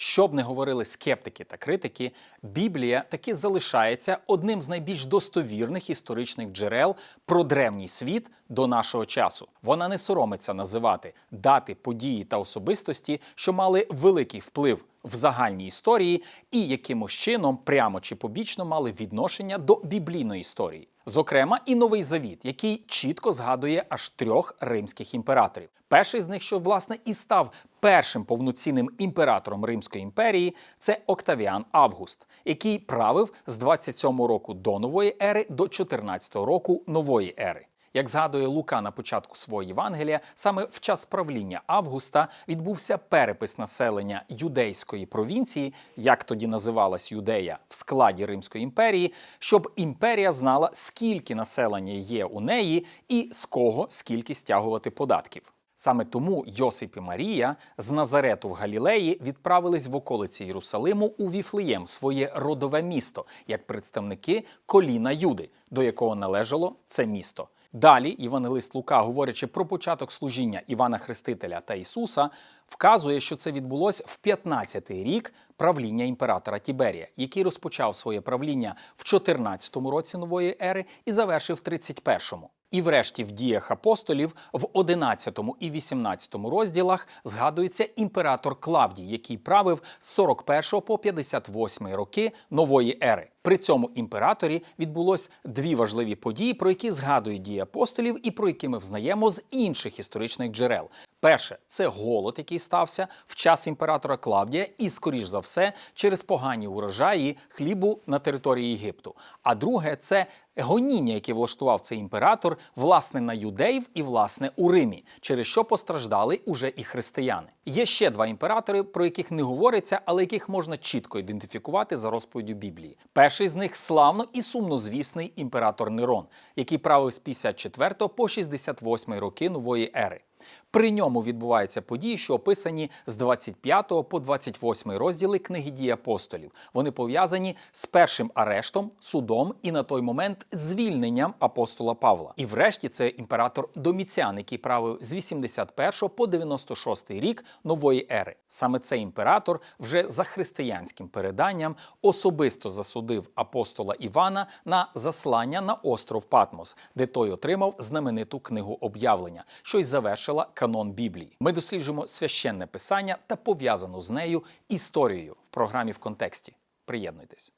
Що б не говорили скептики та критики, Біблія таки залишається одним з найбільш достовірних історичних джерел про древній світ до нашого часу. Вона не соромиться називати дати, події та особистості, що мали великий вплив в загальній історії, і якимось чином, прямо чи побічно, мали відношення до біблійної історії. Зокрема, і новий завіт, який чітко згадує аж трьох римських імператорів. Перший з них, що власне і став першим повноцінним імператором Римської імперії, це Октавіан Август, який правив з 27 року до нової ери до 14 року нової ери. Як згадує Лука на початку свого Євангелія, саме в час правління Августа відбувся перепис населення юдейської провінції, як тоді називалась Юдея, в складі Римської імперії, щоб імперія знала, скільки населення є у неї і з кого скільки стягувати податків. Саме тому Йосип і Марія з Назарету в Галілеї відправились в околиці Єрусалиму у Віфлеєм, своє родове місто, як представники коліна Юди, до якого належало це місто. Далі Євангелист Лука, говорячи про початок служіння Івана Хрестителя та Ісуса, вказує, що це відбулось в 15-й рік правління імператора Тіберія, який розпочав своє правління в 14-му році нової ери і завершив в 31-му. І врешті в діях апостолів в 11 і 18 розділах згадується імператор Клавдій, який правив з 41 по 58 роки нової ери. При цьому імператорі відбулось дві важливі події, про які згадують дії апостолів, і про які ми взнаємо з інших історичних джерел. Перше це голод, який стався в час імператора Клавдія, і, скоріш за все, через погані урожаї хлібу на території Єгипту. А друге це гоніння, яке влаштував цей імператор, власне, на юдеїв і власне у Римі, через що постраждали уже і християни. Є ще два імператори, про яких не говориться, але яких можна чітко ідентифікувати за розповіддю Біблії. Перший з них славно і сумнозвісний імператор Нерон, який правив з 54 по 68 роки нової ери. При ньому відбуваються події, що описані з 25 по 28 розділи книги дій апостолів. Вони пов'язані з першим арештом, судом і на той момент звільненням апостола Павла. І врешті це імператор Доміціан, який правив з 81 по 96 рік нової ери. Саме цей імператор вже за християнським переданням особисто засудив апостола Івана на заслання на остров Патмос, де той отримав знамениту книгу об'явлення, що й завершила канон Біблії. Ми досліджуємо священне писання та пов'язану з нею історією в програмі в контексті. Приєднуйтесь.